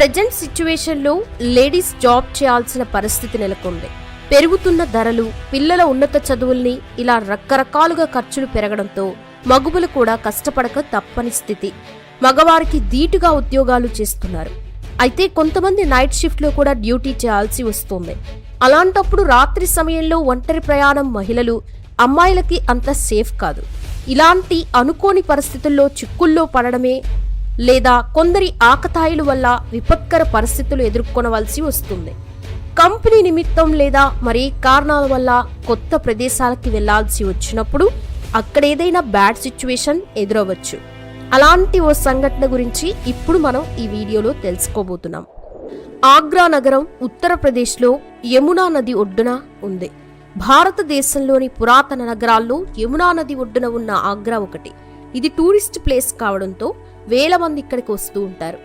Present సిచ్యువేషన్లో ladies job చేయాల్సిన పరిస్థితి నెలకొంది. పెరుగుతున్న ధరలు పిల్లల ఉన్నత చదువుల్ని ఇలా రకరకాలుగా ఖర్చులు పెరగడంతో మగుబులు కూడా కష్టపడక తప్పని స్థితి. మగవారికి ధీటుగా ఉద్యోగాలు చేస్తున్నారు. అయితే కొంతమంది నైట్ షిఫ్ట్లో కూడా డ్యూటీ చేయాల్సి వస్తుంది. అలాంటప్పుడు రాత్రి సమయంలో ఒంటరి ప్రయాణం మహిళలు అమ్మాయిలకి అంత సేఫ్ కాదు. ఇలాంటి అనుకోని పరిస్థితుల్లో చిక్కుల్లో పడడమే లేదా కొందరి ఆకతాయిల వల్ల విపత్కర పరిస్థితులు ఎదుర్కొనవలసి వస్తుంది. కంపెనీ నిమిత్తం లేదా మరే కారణాల వల్ల కొత్త ప్రదేశాలకి వెళ్ళాల్సి వచ్చినప్పుడు అక్కడ ఏదైనా బ్యాడ్ సిచ్యువేషన్ ఎదురవ్వచ్చు అలాంటి ఓ సంఘటన గురించి ఇప్పుడు మనం ఈ వీడియోలో తెలుసుకోబోతున్నాం. ఆగ్రా నగరం ఉత్తరప్రదేశ్లో యమునా నది ఒడ్డున ఉంది. భారతదేశంలోని పురాతన నగరాల్లో యమునా నది ఒడ్డున ఉన్న ఆగ్రా ఒకటి. ఇది టూరిస్ట్ ప్లేస్ కావడంతో వేల మంది ఇక్కడికి వస్తూ ఉంటారు.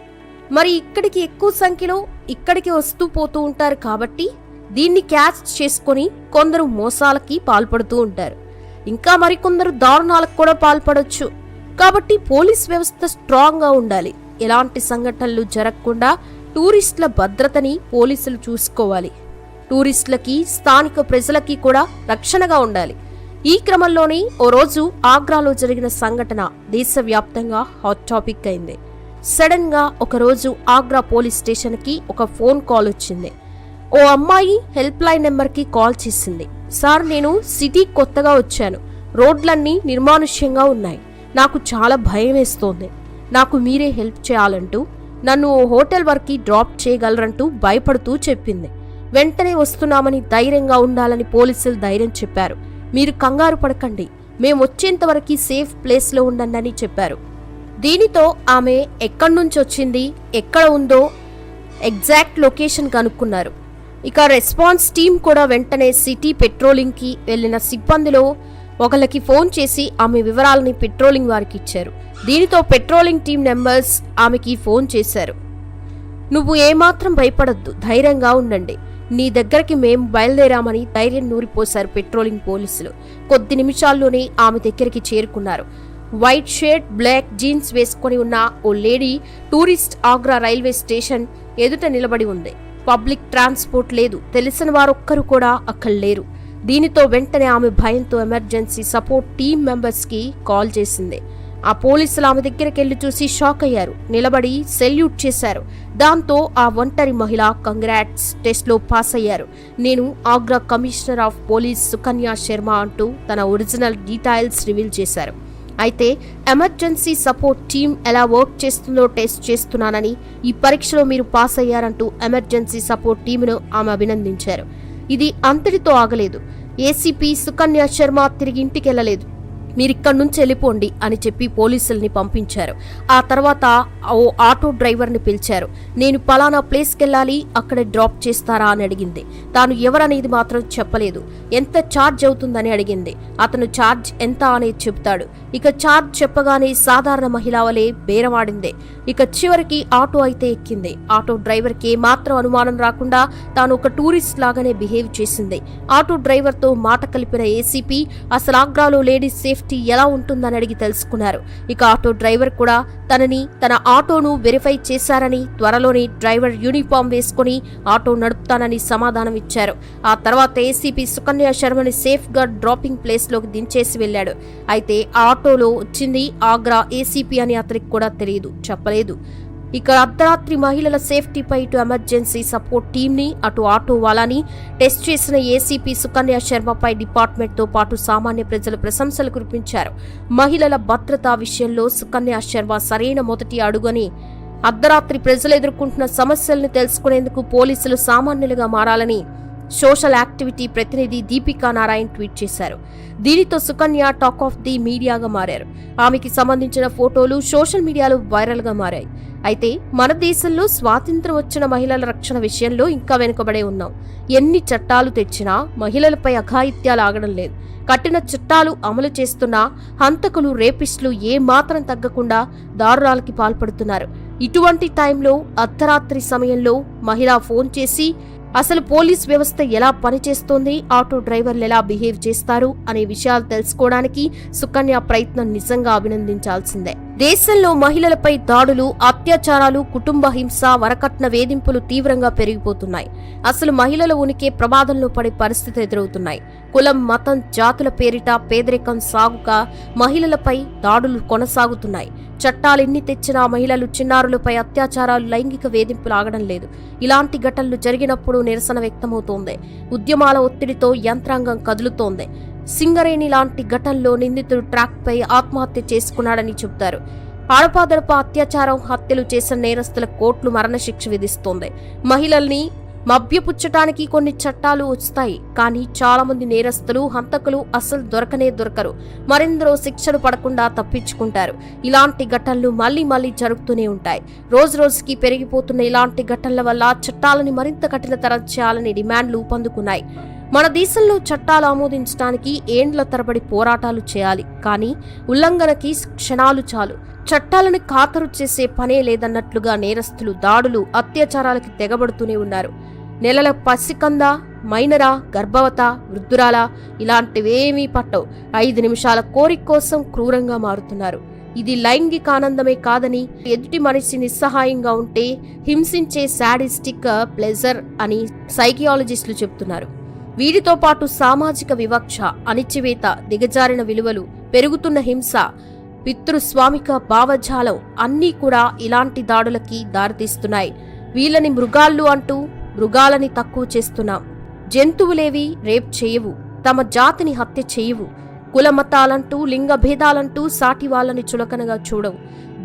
మరి ఇక్కడికి ఎక్కువ సంఖ్యలో ఇక్కడికి వస్తూ పోతూ ఉంటారు కాబట్టి దీన్ని క్యాచ్ చేసుకొని కొందరు మోసాలకి పాల్పడుతూ ఉంటారు. ఇంకా మరికొందరు దారుణాలకు కూడా పాల్పడవచ్చు కాబట్టి పోలీస్ వ్యవస్థ స్ట్రాంగ్గా ఉండాలి. ఎలాంటి సంఘటనలు జరగకుండా టూరిస్టుల భద్రతని పోలీసులు చూసుకోవాలి. టూరిస్టులకి స్థానిక ప్రజలకి కూడా రక్షణగా ఉండాలి. ఈ క్రమంలోనే ఓ రోజు ఆగ్రాలో జరిగిన సంఘటన దేశవ్యాప్తంగా హాట్ టాపిక్ అయింది. సడన్గా ఒకరోజు ఆగ్రా పోలీస్ స్టేషన్కి ఒక ఫోన్ కాల్ వచ్చింది. ఓ అమ్మాయి హెల్ప్ లైన్ నెంబర్కి కాల్ చేసింది. సార్ నేను సిటీ కొత్తగా వచ్చాను. రోడ్లన్నీ నిర్మానుష్యంగా ఉన్నాయి. నాకు చాలా భయం వేస్తోంది. నాకు మీరే హెల్ప్ చేయాలంటూ నన్ను ఓ హోటల్ వరకు డ్రాప్ చేయగలరంటూ భయపడుతూ చెప్పింది. వెంటనే వస్తున్నామని ధైర్యంగా ఉండాలని పోలీసులు ధైర్యం చెప్పారు. మీరు కంగారు పడకండి. మేము వచ్చేంతవరకు సేఫ్ ప్లేస్లో ఉండండి చెప్పారు. దీనితో ఆమె ఎక్కడి నుంచి వచ్చింది ఎక్కడ ఉందో ఎగ్జాక్ట్ లొకేషన్ కనుక్కున్నారు. ఇక రెస్పాన్స్ టీం కూడా వెంటనే సిటీ పెట్రోలింగ్కి వెళ్ళిన సిబ్బందిలో ఒకళ్ళకి ఫోన్ చేసి ఆమె వివరాలని పెట్రోలింగ్ వారికి ఇచ్చారు. దీనితో పెట్రోలింగ్ టీం నెంబర్స్ ఆమెకి ఫోన్ చేశారు. నువ్వు ఏమాత్రం భయపడద్దు ధైర్యంగా ఉండండి. నీ దగ్గరికి మేం బయలుదేరామని ధైర్యం నూరిపోశారు పెట్రోలింగ్ పోలీసులు. కొద్ది నిమిషాల్లోనే ఆమె దగ్గరికి చేరుకున్నారు. వైట్ షర్ట్ బ్లాక్ జీన్స్ వేసుకొని ఉన్న ఓ lady tourist Agra railway station ఎదుట నిలబడి ఉంది. పబ్లిక్ ట్రాన్స్పోర్ట్ లేదు. తెలిసిన వారొక్కరు కూడా అక్కడ లేరు. దీనితో వెంటనే ఆమె భయంతో ఎమర్జెన్సీ సపోర్ట్ టీం మెంబర్స్కి కాల్ చేసింది. ఆ పోలీసులు ఆమె దగ్గరికి వెళ్ళి చూసి షాక్ అయ్యారు. నిలబడి సెల్యూట్ చేశారు. దాంతో ఆ ఒంటరి మహిళ కంగ్రాట్స్ టెస్ట్లో పాస్ అయ్యారు. నేను Agra commissioner of police Sukanya Sharma అంటూ తన ఒరిజినల్ డీటెయిల్స్ రివీల్ చేశారు. అయితే ఎమర్జెన్సీ సపోర్ట్ టీం ఎలా వర్క్ చేస్తుందో టెస్ట్ చేస్తున్నానని ఈ పరీక్షలో మీరు పాస్ అయ్యారంటూ ఎమర్జెన్సీ సపోర్ట్ టీమును ఆమె అభినందించారు. ఇది అంతటితో ఆగలేదు. ఏసీపీ సుకన్య శర్మ తిరిగి ఇంటికెళ్ళలేదు. మీరిక్కడి నుంచి వెళ్ళిపోండి అని చెప్పి పోలీసుల్ని పంపించారు. ఆ తర్వాత ఓ ఆటో డ్రైవర్ని పిలిచారు. నేను పలానా ప్లేస్కి వెళ్ళాలి అక్కడ డ్రాప్ చేస్తారా అని అడిగింది. తాను ఎవరనేది మాత్రం చెప్పలేదు. ఎంత ఛార్జ్ అవుతుందని అడిగింది. అతను ఛార్జ్ ఎంత అనేది చెబుతాడు. ఇక ఛార్జ్ చెప్పగానే సాధారణ మహిళ వలె బేరమాడింది. ఇక చివరికి ఆటో అయితే ఎక్కింది. ఆటో డ్రైవర్కి ఏమాత్రం అనుమానం రాకుండా తాను ఒక టూరిస్ట్ లాగానే బిహేవ్ చేసింది. ఆటో డ్రైవర్తో మాట కలిపిన ఏసీపీ అసలు ఆగ్రాలో లేడీస్ సేఫ్టీ ఎలా ఉంటుందని అడిగి తెలుసుకున్నారు. ఇక ఆటో డ్రైవర్ కూడా తనని తన ఆటోను వెరిఫై చేశారని త్వరలోనే డ్రైవర్ యూనిఫామ్ వేసుకుని ఆటో నడుపుతానని సమాధానం ఇచ్చారు. ఆ తర్వాత ఏసీపీ సుకన్య శర్మని సేఫ్గా డ్రాపింగ్ ప్లేస్లోకి దించేసి వెళ్ళాడు అయితే ఆటోలో వచ్చింది ఆగ్రా ఏసీపీ అని అతనికి కూడా తెలియదు చెప్పలేదు. ఇక అర్ధరాత్రి మహిళల సేఫ్టీపై ఇటు ఎమర్జెన్సీ సపోర్ట్ టీంని అటు ఆటో వాలాని టెస్ట్ చేసిన ఏసీపీ సుకన్య శర్మపై డిపార్ట్మెంట్తో పాటు సామాన్య ప్రజలు ప్రశంసలు కురిపించారు. మహిళల భద్రతా విషయంలో సుకన్య శర్మ సరైన మొదటి అడుగని అర్ధరాత్రి ప్రజలు ఎదుర్కొంటున్న సమస్యలను తెలుసుకునేందుకు పోలీసులు సామాన్యులుగా మారాలని సోషల్ యాక్టివిటీ ప్రతినిధి దీపికా నారాయణ్ ట్వీట్ చేశారు. దీనితో సుకన్య టాక్ ఆఫ్ ది మీడియాగా మారారు. ఆమెకి సంబంధించిన ఫోటోలు సోషల్ మీడియాలో వైరల్గా మారాయి. అయితే మన దేశంలో స్వాతంత్రం వచ్చిన మహిళల రక్షణ విషయంలో ఇంకా వెనుకబడే ఉన్నాం. ఎన్ని చట్టాలు తెచ్చినా మహిళలపై అఘాయిత్యాలు ఆగడం లేదు. కఠిన చట్టాలు అమలు చేస్తున్నా హంతకులు రేపిస్టులు ఏమాత్రం తగ్గకుండా దారుణాలకి పాల్పడుతున్నారు. ఇటువంటి టైంలో అర్ధరాత్రి సమయంలో మహిళ ఫోన్ చేసి అసలు పోలీస్ వ్యవస్థ ఎలా పనిచేస్తోంది? ఆటో డ్రైవర్లు ఎలా బిహేవ్ చేస్తారు? అనే విషయాలు తెలుసుకోవడానికి సుకన్య ప్రయత్నం నిజంగా అభినందించాల్సిందే. దేశంలో మహిళలపై దాడులు అత్యాచారాలు కుటుంబ హింస వరకట్న వేధింపులు తీవ్రంగా పెరిగిపోతున్నాయి. అసలు మహిళల ఉనికి ప్రమాదంలో పడే పరిస్థితి ఎదురవుతున్నాయి. కులం మతం జాతుల పేరిట పేదరికం సాగుక మహిళలపై దాడులు కొనసాగుతున్నాయి. చట్టాలెన్ని తెచ్చినా మహిళలు చిన్నారులపై అత్యాచారాలు లైంగిక వేధింపులు ఆగడం లేదు. ఇలాంటి ఘటనలు జరిగినప్పుడు నిరసన వ్యక్తమవుతోంది. ఉద్యమాల ఒత్తిడితో యంత్రాంగం కదులుతోంది. సింగరేణి లాంటి ఘటనలో నిందితుడు ట్రాక్పై ఆత్మహత్య చేసుకున్నాడని చెబుతారు. ఆడపాదడప అత్యాచారం హత్యలు చేసిన నేరస్తుల కోర్టులు మరణశిక్ష విధిస్తోంది. మహిళల్ని మభ్యపుచ్చటానికి కొన్ని చట్టాలు వస్తాయి. కానీ చాలా మంది నేరస్తులు హంతకులు అసలు దొరకనే దొరకరు. మరెందరో శిక్షలు పడకుండా తప్పించుకుంటారు. ఇలాంటి ఘటనలు మళ్ళీ మళ్ళీ జరుగుతూనే ఉంటాయి. రోజు రోజుకి పెరిగిపోతున్న ఇలాంటి ఘటనల వల్ల చట్టాలని మరింత కఠినతరం చేయాలని డిమాండ్లు పొందుకున్నాయి. మన దేశంలో చట్టాలు ఆమోదించడానికి ఏండ్ల తరబడి పోరాటాలు చేయాలి. కానీ ఉల్లంఘనకి క్షణాలు చాలు. చట్టాలను ఖాతరు చేసే పనే లేదన్నట్లుగా నేరస్తులు దాడులు అత్యాచారాలకి తెగబడుతూనే ఉన్నారు. నెలల పసికంద మైనరా గర్భవత వృద్ధురాల ఇలాంటివేమీ పట్టవు. ఐదు నిమిషాల కోరిక కోసం క్రూరంగా మారుతున్నారు. ఇది లైంగిక ఆనందమే కాదని ఎదుటి మనిషి నిస్సహాయంగా ఉంటే హింసించే శాడిస్టిక్ ప్లెజర్ అని సైకియాలజిస్టులు చెబుతున్నారు. వీటితో పాటు సామాజిక వివక్ష అణిచివేత దిగజారిన విలువలు పెరుగుతున్న హింస పితృస్వామిక భావజాలం అన్నీ కూడా ఇలాంటి దాడులకి దారితీస్తున్నాయి. వీళ్ళని మృగాళ్ళు అంటూ మృగాలని తక్కువ చేస్తున్నాం. జంతువులేవి రేప్ చేయవు. తమ జాతిని హత్య చేయవు. కులమతాలంటూ లింగ భేదాలంటూ సాటి వాళ్ళని చులకనగా చూడవు.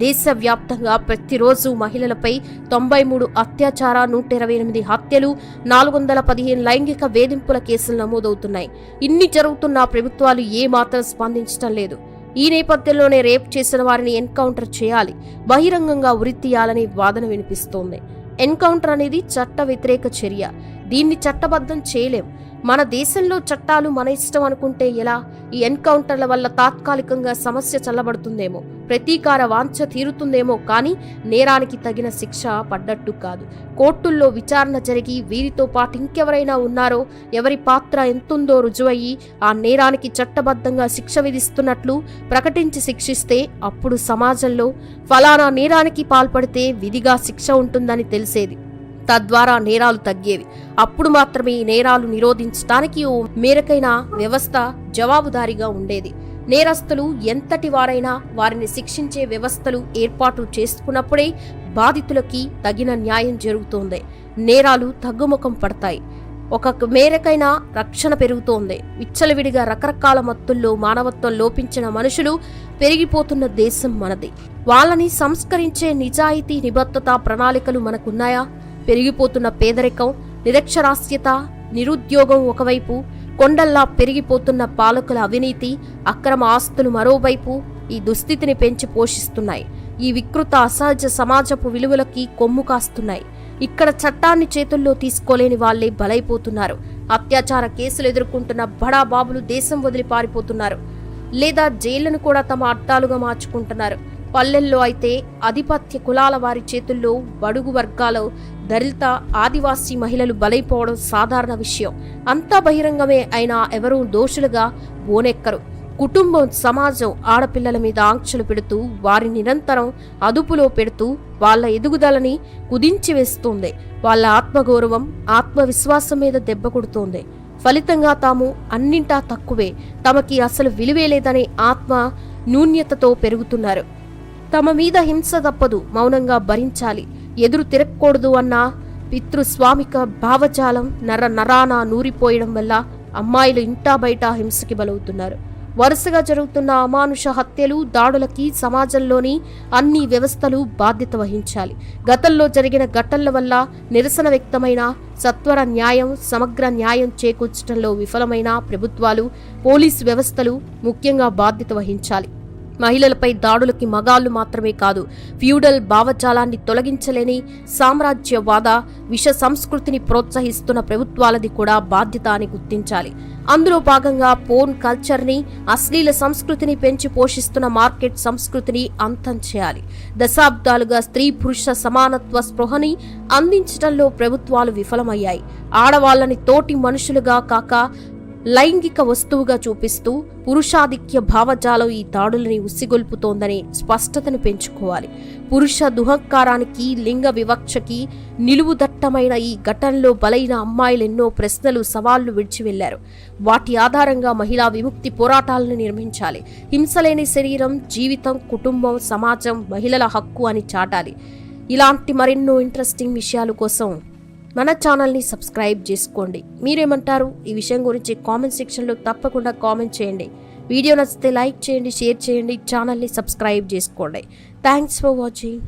దేశవ్యాప్తంగా ప్రతిరోజు మహిళలపై తొంభై మూడు అత్యాచార నూట ఇరవై ఎనిమిది హత్యలు నాలుగు వందల పదిహేను లైంగిక వేధింపుల కేసులు నమోదవుతున్నాయి. ఇన్ని జరుగుతున్నా ప్రభుత్వాలు ఏమాత్రం స్పందించడం లేదు. ఈ నేపథ్యంలోనే రేప్ చేసిన వారిని ఎన్కౌంటర్ చేయాలి. బహిరంగంగా ఉరితీయాలని వాదన వినిపిస్తోంది. ఎన్కౌంటర్ అనేది చట్ట వ్యతిరేక చర్య. దీన్ని చట్టబద్ధం చేయలేం. మన దేశంలో చట్టాలు మన ఇష్టం అనుకుంటే ఎలా? ఈ ఎన్కౌంటర్ల వల్ల తాత్కాలికంగా సమస్య చల్లబడుతుందేమో ప్రతీకార వాంఛ తీరుతుందేమో కానీ నేరానికి తగిన శిక్ష పడ్డట్టు కాదు. కోర్టుల్లో విచారణ జరిగి వీరితో పాటు ఇంకెవరైనా ఉన్నారో ఎవరి పాత్ర ఎంతుందో రుజువయ్యి ఆ నేరానికి చట్టబద్ధంగా శిక్ష విధిస్తున్నట్లు ప్రకటించి శిక్షిస్తే అప్పుడు సమాజంలో ఫలానా నేరానికి పాల్పడితే విధిగా శిక్ష ఉంటుందని తెలిసేది. తద్వారా నేరాలు తగ్గేవి. అప్పుడు మాత్రమే ఈ నేరాలు నిరోధించడానికి ఓ మేరకైన వ్యవస్థ జవాబుదారీగా ఉండేది. నేరస్తులు ఎంతటి వారైనా వారిని శిక్షించే వ్యవస్థలు ఏర్పాటు చేసుకున్నప్పుడే బాధితులకి తగిన న్యాయం జరుగుతోంది. నేరాలు తగ్గుముఖం పడతాయి. ఒక మేరకైన రక్షణ పెరుగుతోంది. విచ్చలవిడిగా రకరకాల మత్తుల్లో మానవత్వం లోపించిన మనుషులు పెరిగిపోతున్న దేశం మనది. వాళ్ళని సంస్కరించే నిజాయితీ నిబద్ధత ప్రణాళికలు మనకున్నాయా? పెరిగిపోతున్న పేదరికం నిరక్షరాస్యత నిరుద్యోగం ఒకవైపు కొండల్లా పెరిగిపోతున్న పాలకుల అవినీతి అక్రమ ఆస్తులు మరోవైపు ఈ దుస్థితిని పెంచి పోషిస్తున్నాయి. ఈ వికృత అసహజ సమాజపు విలువలకి కొమ్ము కాస్తున్నాయి. ఇక్కడ చట్టాన్ని చేతుల్లో తీసుకోలేని వాళ్ళే బలైపోతున్నారు. అత్యాచార కేసులు ఎదుర్కొంటున్న బడా బాబులు దేశం వదిలి పారిపోతున్నారు. లేదా జైళ్ళను కూడా తమ అడ్డాలుగా మార్చుకుంటున్నారు. పల్లెల్లో అయితే ఆధిపత్య కులాల వారి చేతుల్లో బడుగు వర్గాలు దళిత ఆదివాసీ మహిళలు బలైపోవడం సాధారణ విషయం. అంతా బహిరంగమే అయినా ఎవరూ దోషులుగా బోనెక్కరు. కుటుంబం సమాజం ఆడపిల్లల మీద ఆంక్షలు పెడుతూ వారిని నిరంతరం అదుపులో పెడుతూ వాళ్ళ ఎదుగుదలని కుదించి వేస్తుంది. వాళ్ళ ఆత్మగౌరవం ఆత్మవిశ్వాసం మీద దెబ్బ కొడుతోంది. ఫలితంగా తాము అన్నింటా తక్కువే. తమకి అసలు విలువే లేదనే ఆత్మ నూన్యతతో పెరుగుతున్నారు. తమ మీద హింస తప్పదు మౌనంగా భరించాలి. ఎదురు తిరగకూడదు అన్న పితృస్వామిక భావజాలం నర నరాన నూరిపోయడం వల్ల అమ్మాయిలు ఇంటా బయట హింసకి బలవుతున్నారు. వరుసగా జరుగుతున్న అమానుష హత్యలు దాడులకి సమాజంలోని అన్ని వ్యవస్థలు బాధ్యత వహించాలి. గతంలో జరిగిన ఘటనల వల్ల నిరసన వ్యక్తమైన సత్వర న్యాయం సమగ్ర న్యాయం చేకూర్చడంలో విఫలమైన ప్రభుత్వాలు పోలీసు వ్యవస్థలు ముఖ్యంగా బాధ్యత వహించాలి. మహిళలపై దాడులకి మగాళ్ళు మాత్రమే కాదు ఫ్యూడల్ భావజాలాన్ని తొలగించలేని సామ్రాజ్యవాద విష సంస్కృతిని ప్రోత్సహిస్తున్న ప్రభుత్వాలది కూడా బాధ్యత అని గుర్తించాలి. అందులో భాగంగా పోన్ కల్చర్ని అశ్లీల సంస్కృతిని పెంచి పోషిస్తున్న మార్కెట్ సంస్కృతిని అంతం చేయాలి. దశాబ్దాలుగా స్త్రీ పురుష సమానత్వ స్పృహని అందించడంలో ప్రభుత్వాలు విఫలమయ్యాయి. ఆడవాళ్ళని తోటి మనుషులుగా కాక లైంగిక వస్తువుగా చూపిస్తూ పురుషాధిక్య భావజాలం ఈ దాడులని ఉసిగొల్పుతోందని స్పష్టతను పెంచుకోవాలి. పురుష దుహంకారానికి లింగ వివక్షకి నిలువుదట్టమైన ఈ ఘటనలో బలైన అమ్మాయిలెన్నో ప్రశ్నలు సవాళ్ళు విడిచి వెళ్ళారు వాటి ఆధారంగా మహిళా విముక్తి పోరాటాలను నిర్మించాలి. హింసలేని శరీరం జీవితం కుటుంబం సమాజం మహిళల హక్కు అని చాటాలి. ఇలాంటి మరెన్నో ఇంట్రెస్టింగ్ విషయాల కోసం మన ఛానల్ని సబ్స్క్రైబ్ చేసుకోండి. మీరేమంటారు? ఈ విషయం గురించి కామెంట్ సెక్షన్లో తప్పకుండా కామెంట్ చేయండి. వీడియో నచ్చితే లైక్ చేయండి షేర్ చేయండి ఛానల్ని సబ్స్క్రైబ్ చేసుకోండి. Thanks for watching.